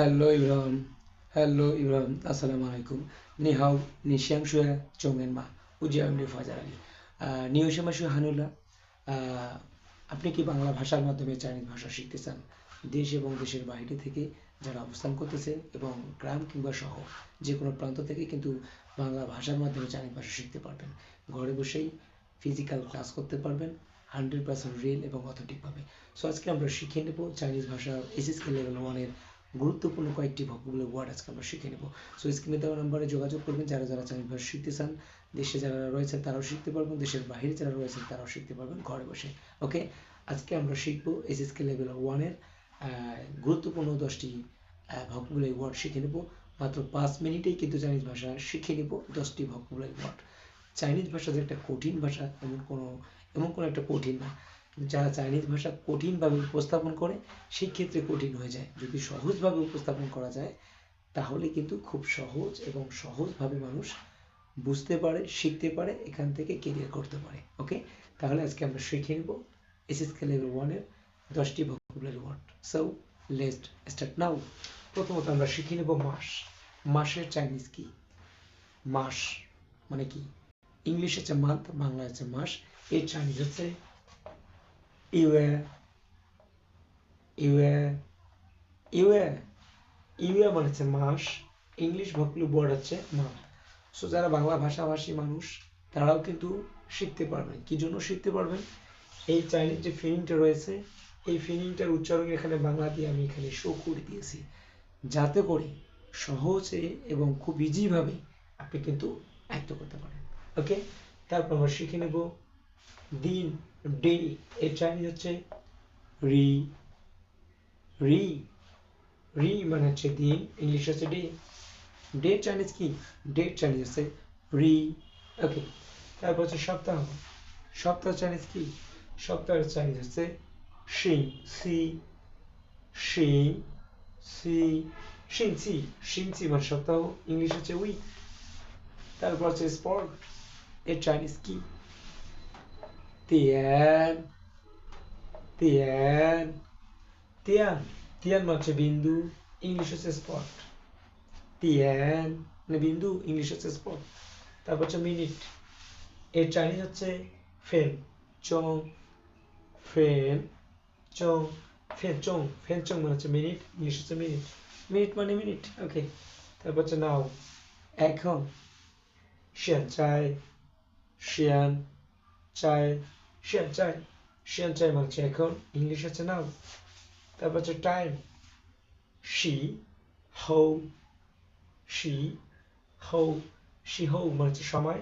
Hello everyone. Hello everyone. Assalamu alaikum. Ni hao, ni xiang shui, zhong en ma. উজিয়া এমনি ফাজার Ali new সমাসু হানুল্লাহ আহ, আপনি কি বাংলা ভাষার মাধ্যমে চাইনিজ ভাষা শিখতে চান দেশ এবং দেশের বাইরে থেকে যারা অবস্থান করতেছে এবং গ্রাম কিংবা শহর যে কোনো প্রান্ত থেকে কিন্তু বাংলা ভাষার মাধ্যমে চাইনিজ ভাষা শিখতে পারবেন ঘরে বসেই ফিজিক্যাল ক্লাস করতে পারবেন হান্ড্রেড পার্সেন্ট রিয়েল এবং অথেন্টিকভাবে সো আজকে আমরা শিখে নেব চাইনিজ ভাষা এসএসকে লেভেল ওয়ানের গুরুত্বপূর্ণ কয়েকটি ভোকাবুলারি ওয়ার্ড আজকে আমরা শিখে নেব। সো স্ক্রিনে দেওয়া নম্বরে যোগাযোগ করবেন। যারা যারা চাইনিজ ভাষা শিখতে চান, দেশে যারা রয়েছেন তারাও শিখতে পারবেন, দেশের বাইরে যারা রয়েছেন তারাও শিখতে পারবেন ঘরে বসে। ওকে আজকে আমরা শিখব এসএসকে লেভেল ওয়ানের গুরুত্বপূর্ণ দশটি ভোকাবুলারি ওয়ার্ড শিখে নেব। মাত্র পাঁচ মিনিটেই কিন্তু চাইনিজ ভাষা শিখে নেব দশটি ভোকাবুলারি ওয়ার্ড চাইনিজ ভাষা যে একটা কঠিন ভাষা, এমন কোনো এমন কোনো একটা কঠিন না। যারা চাইনিজ ভাষা কঠিনভাবে উপস্থাপন করে সেই ক্ষেত্রে কঠিন হয়ে যায়। যদি সহজভাবে উপস্থাপন করা যায়, তাহলে কিন্তু খুব সহজ এবং সহজভাবে মানুষ বুঝতে পারে, শিখতে পারে, এখান থেকে কেরিয়ার করতে পারে। ওকে তাহলে আজকে আমরা শিখে নেব এসএসকে লেভেল ওয়ানের দশটি vocabulary word so let's start now প্রথমত আমরা শিখে নেব মাস। মাসের চাইনিজ কি? মাস মানে কি? ইংলিশ হচ্ছে মান্থ বাংলা হচ্ছে মাস। এর চাইনিজ হচ্ছে ইউএ ইউএ ইউএ ইউএ মানে মাস। ইংলিশ ভোকাবুলারি ওয়ার্ড হচ্ছে মান্থ সো যারা বাংলা ভাষাভাষী মানুষ, তারাও কিন্তু শিখতে পারবেন। কি জন্য শিখতে পারবেন? এই চাইনিজ যে ফিলিংটা রয়েছে, এই ফিলিংটার উচ্চারণ এখানে বাংলা দিয়ে আমি এখানে শো করে দিয়েছি। যাতে করে সহজে এবং খুব ইজিভাবে আপনি কিন্তু আয়ত্ত করতে পারেন। ওকে তারপর আমরা শিখে নেব দিন ডে, এর চাইনিজ হচ্ছে রি রি রি মানে হচ্ছে দিন ইংলিশ হচ্ছে ডে। ডে চাইনিজ কি? ডে চাইনিজ হচ্ছে রি। ওকে তারপর হচ্ছে সপ্তাহ। সপ্তাহ চাইনিজ কি? সপ্তাহের চাইনিজ হচ্ছে শিং, সি শিং, সি শিংচি শিংচি মানে সপ্তাহ ইংলিশ হচ্ছে উইক তারপর হচ্ছে স্পট, এর চাইনিজ কি? তিয়ান তিয়ান তিয়ান তিয়ান হচ্ছে বিন্দু ইংলিশ হচ্ছে স্পট তিয়ান মানে বিন্দু ইংলিশ হচ্ছে স্পট তারপর হচ্ছে মিনিট এর চাইনিজ হচ্ছে ফেন চং ফেন চং ফেন চং ফেন চং মানে হচ্ছে মিনিট ইংলিশ হচ্ছে মিনিট মিনিট মানে মিনিট ওকে তারপর হচ্ছে নাও এখন শিয়ান চাই শিয়ান চাই শিয়ান টাইম শিয়ান টাইম হচ্ছে এখন ইংলিশ হচ্ছে নাম তারপর হচ্ছে টাইম শি হৌ শি হৌ শি হৌ মানে হচ্ছে সময়